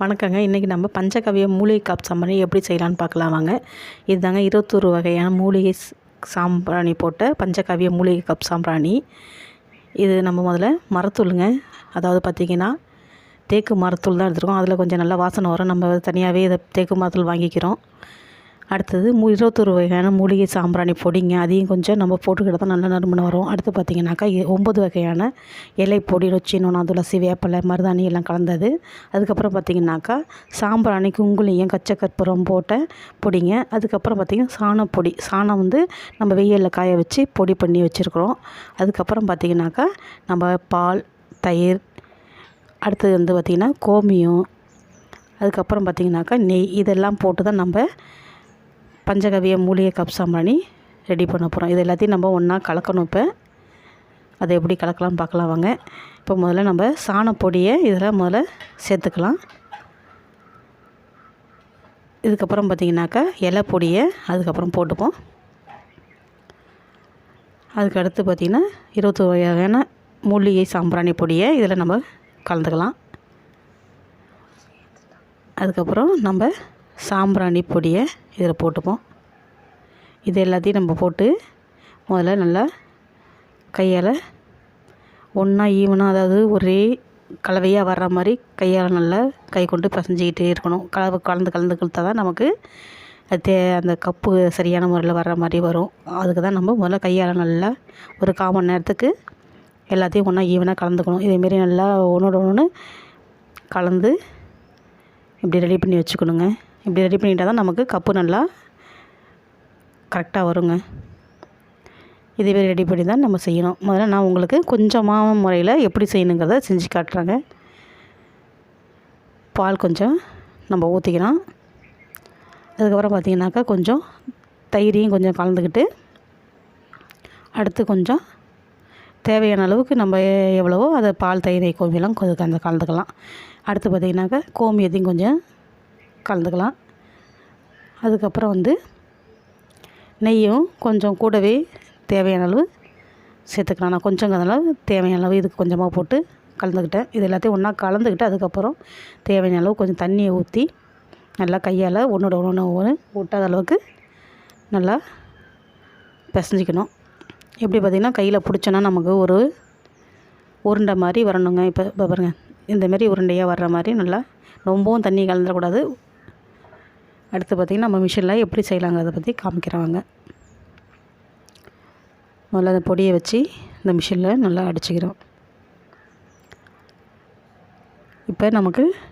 வணக்கங்க. இன்றைக்கி நம்ம பஞ்சகவிய மூலிகை காப் சாம்பாணி எப்படி செய்யலான்னு பார்க்கலாம் வாங்க. இதுதாங்க இருபத்தொரு வகையான மூலிகை சாம்பிராணி போட்ட பஞ்சகவிய மூலிகை காப் சாம்பிராணி. இது நம்ம முதல்ல மரத்தூளுங்க. அதாவது பார்த்திங்கன்னா தேக்கு மரத்தூள் தான் எடுத்துருக்கோம். அதில் கொஞ்சம் நல்லா வாசனை வரும். நம்ம தனியாகவே இதை தேக்கு மரத்தூள் வாங்கிக்கிறோம். அடுத்தது மூ இருபத்தொரு வகையான மூலிகை சாம்பிராணி பொடிங்க. அதையும் கொஞ்சம் நம்ம போட்டுக்கிட்ட தான் நல்ல நறுமணம் வரும். அடுத்து பார்த்திங்கனாக்கா ஒம்பது வகையான இலை பொடி நொச்சி நோனா துளசி வேப்பலை மருதாணி எல்லாம் கலந்தது. அதுக்கப்புறம் பார்த்திங்கனாக்கா சாம்பிராணி குங்குலியும் கச்சை போட்ட பொடிங்க. அதுக்கப்புறம் பார்த்திங்கன்னா சாணப்பொடி சாணம் வந்து நம்ம வெயிலில் காய வச்சு பொடி பண்ணி வச்சுருக்குறோம். அதுக்கப்புறம் பார்த்திங்கனாக்கா நம்ம பால் தயிர் அடுத்தது வந்து பார்த்திங்கன்னா கோமியம். அதுக்கப்புறம் பார்த்திங்கனாக்கா நெய் இதெல்லாம் போட்டு தான் நம்ம பஞ்சகவிய மூலிகை கப் சாம்பிராணி ரெடி பண்ண போகிறோம் இது எல்லாத்தையும் நம்ம ஒன்றா கலக்கணும் இப்போ. அதை எப்படி கலக்கலாம் பார்க்கலாம் வாங்க. இப்போ முதல்ல நம்ம சாணப்பொடியை இதில் முதல்ல சேர்த்துக்கலாம். இதுக்கப்புறம் பார்த்திங்கனாக்கா இலை பொடியை அதுக்கப்புறம் போட்டுப்போம். அதுக்கடுத்து பார்த்திங்கன்னா இருபத்தி வகையான மூலிகை சாம்பிராணி பொடியை இதில் நம்ம கலந்துக்கலாம். அதுக்கப்புறம் நம்ம சாம்பிராணி பொடியை இதில் போட்டுப்போம். இது எல்லாத்தையும் நம்ம போட்டு முதல்ல நல்லா கையால் ஒன்றா ஈவனாக அதாவது ஒரே கலவையாக வர்ற மாதிரி கையால் நல்லா கை கொண்டு பசஞ்சிக்கிட்டே இருக்கணும். கலவை கலந்து கலந்து கலத்தா தான் நமக்கு அது தே அந்த கப்பு சரியான முறையில் வர்ற மாதிரி வரும். அதுக்கு தான் நம்ம முதல்ல கையால் நல்லா ஒரு கால் மணி நேரத்துக்கு எல்லாத்தையும் ஒன்றா ஈவனாக கலந்துக்கணும். இதேமாரி நல்லா ஒன்றோட ஒன்று கலந்து இப்படி ரெடி பண்ணி வச்சுக்கணுங்க. இப்படி ரெடி பண்ணிட்டால் தான் நமக்கு கப்பு நல்லா கரெக்டாக வருங்க. இதுவே ரெடி பண்ணி தான் நம்ம செய்யணும். முதல்ல நான் உங்களுக்கு கொஞ்சமாக முறையில் எப்படி செய்யணுங்கிறத செஞ்சு காட்டுறேங்க. பால் கொஞ்சம் நம்ம ஊற்றிக்கலாம் அதுக்கப்புறம் பார்த்திங்கனாக்கா கொஞ்சம் தயிரையும் கொஞ்சம் கலந்துக்கிட்டு அடுத்து கொஞ்சம் தேவையான அளவுக்கு நம்ம எவ்வளவோ அதை பால் தயிரை கோமியெல்லாம் கொஞ்சம் கலந்து கலந்துக்கலாம். அடுத்து பார்த்திங்கனாக்கா கோமியத்தையும் கொஞ்சம் கலந்துக்கலாம். அதுக்கப்புறம் வந்து நெய்யும் கொஞ்சம் கூடவே தேவையான அளவு சேர்த்துக்கலாம். நான் கொஞ்சம் அளவு தேவையான அளவு இதுக்கு கொஞ்சமாக போட்டு கலந்துக்கிட்டேன். இது எல்லாத்தையும் ஒன்றா கலந்துக்கிட்டு அதுக்கப்புறம் தேவையான அளவு கொஞ்சம் தண்ணியை ஊற்றி நல்லா கையால் ஒன்றோட ஒன்று ஒன்று ஊட்டாத அளவுக்கு நல்லா பிசைஞ்சிக்கணும். எப்படி பார்த்திங்கன்னா கையில் பிடிச்சோன்னா நமக்கு ஒரு உருண்டை மாதிரி வரணுங்க. இப்போ இப்போ பாருங்கள் இந்த உருண்டையாக வர்ற மாதிரி நல்லா ரொம்பவும் தண்ணி கலந்துடக்கூடாது. அடுத்து பார்த்திங்கன்னா நம்ம மிஷினில் எப்படி செய்யலாங்க அதை பற்றி காமிக்கிறாங்க முதல்ல அந்த பொடியை வச்சு இந்த மிஷினில் நல்லா அடிச்சுக்கிறோம். இப்போ நமக்கு